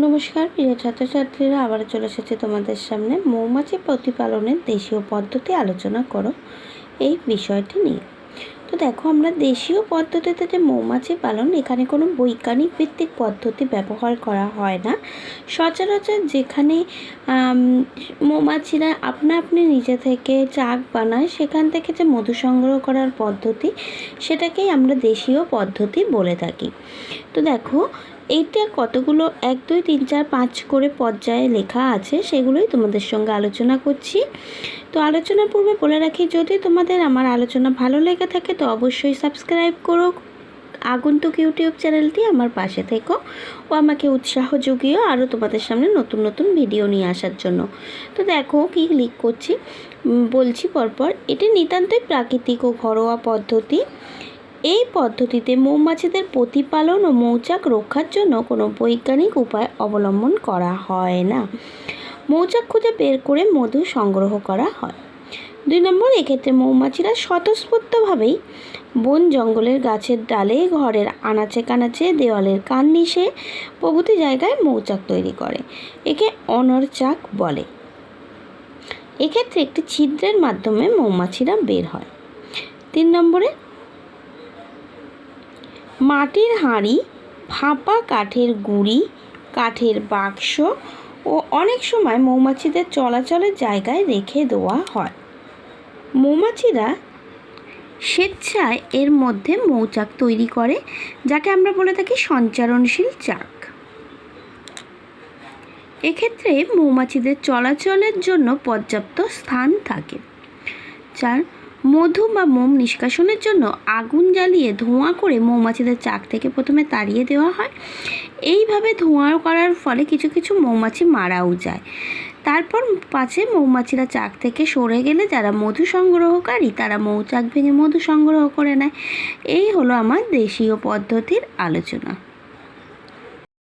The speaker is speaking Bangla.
নমস্কার, প্রিয় ছাত্রছাত্রীরা আবার চলে এসেছে তোমাদের সামনে মৌমাছি প্রতিপালনের দেশীয় পদ্ধতি আলোচনা করো এই বিষয়টি নিয়ে। তো দেখো, আমরা দেশীয় পদ্ধতিতে যে মৌমাছি পালন, এখানে কোনো বৈজ্ঞানিক ভিত্তিক পদ্ধতি ব্যবহার করা হয় না। সচরাচর যেখানে মৌমাছিরা আপনা আপনি নিজে থেকে চাক বানায়, সেখান থেকে যে মধু সংগ্রহ করার পদ্ধতি, সেটাকেই আমরা দেশীয় পদ্ধতি বলে থাকি। তো দেখো এইটা কতগুলো? এক, দুই, তিন, চার, পাঁচ করে পর্যায়ে লেখা আছে, সেগুলোই তোমাদের সঙ্গে আলোচনা করছি। তো আলোচনার পূর্বে বলে রাখি, যদি তোমাদের আমার আলোচনা ভালো লেগে থাকে, তো অবশ্যই সাবস্ক্রাইব করো। আগন্তুক ইউটিউব চ্যানেলটি আমার পাশে থেকো ও আমাকে উৎসাহ জুগিয়েও আরও তোমাদের সামনে নতুন নতুন ভিডিও নিয়ে আসার জন্য। তো দেখো কী লিক করছি। বলছি পরপর, এটি নিতান্তই প্রাকৃতিক ও ঘরোয়া পদ্ধতি। এই পদ্ধতিতে মৌমাছিদের প্রতিপালন ও মৌচাক রক্ষার জন্য কোনো বৈজ্ঞানিক উপায় অবলম্বন করা হয় না। মৌচাক খুঁজে বের করে মধু সংগ্রহ করা হয়। দুই নম্বর, এক্ষেত্রে মৌমাছিরা স্বতঃস্ফূর্তভাবেই বন জঙ্গলের গাছের ডালে, ঘরের আনাচে কানাচে, দেওয়ালের কান্নিসে প্রভৃতি জায়গায় মৌচাক তৈরি করে। একে অনর চাক বলে। এক্ষেত্রে একটি ছিদ্রের মাধ্যমে মৌমাছিরা বের হয়। তিন নম্বরে মাটির হাঁড়ি, ফাঁপা কাঠের গুঁড়ি, কাঠের বাক্স ও অনেক সময় মৌমাছিদের চলাচলের জায়গায় রেখে দেওয়া হয়। মৌমাছিরা স্বেচ্ছায় এর মধ্যে মৌচাক তৈরি করে, যাকে আমরা বলে থাকি সঞ্চারণশীল চাক। এক্ষেত্রে মৌমাছিদের চলাচলের জন্য পর্যাপ্ত স্থান থাকে চার মধু বা মোম নিষ্কাশনের জন্য আগুন জ্বালিয়ে ধোঁয়া করে মৌমাছিদের চাক থেকে প্রথমে তাড়িয়ে দেওয়া হয়। এইভাবে ধোঁয়া করার ফলে কিছু কিছু মৌমাছি মারাও যায়। তারপর পাছে মৌমাছিরা চাক থেকে সরে গেলে যারা মধু সংগ্রহকারী, তারা মৌচাক ভেঙে মধু সংগ্রহ করে নেয়। এই হলো আমার দেশীয় পদ্ধতির আলোচনা।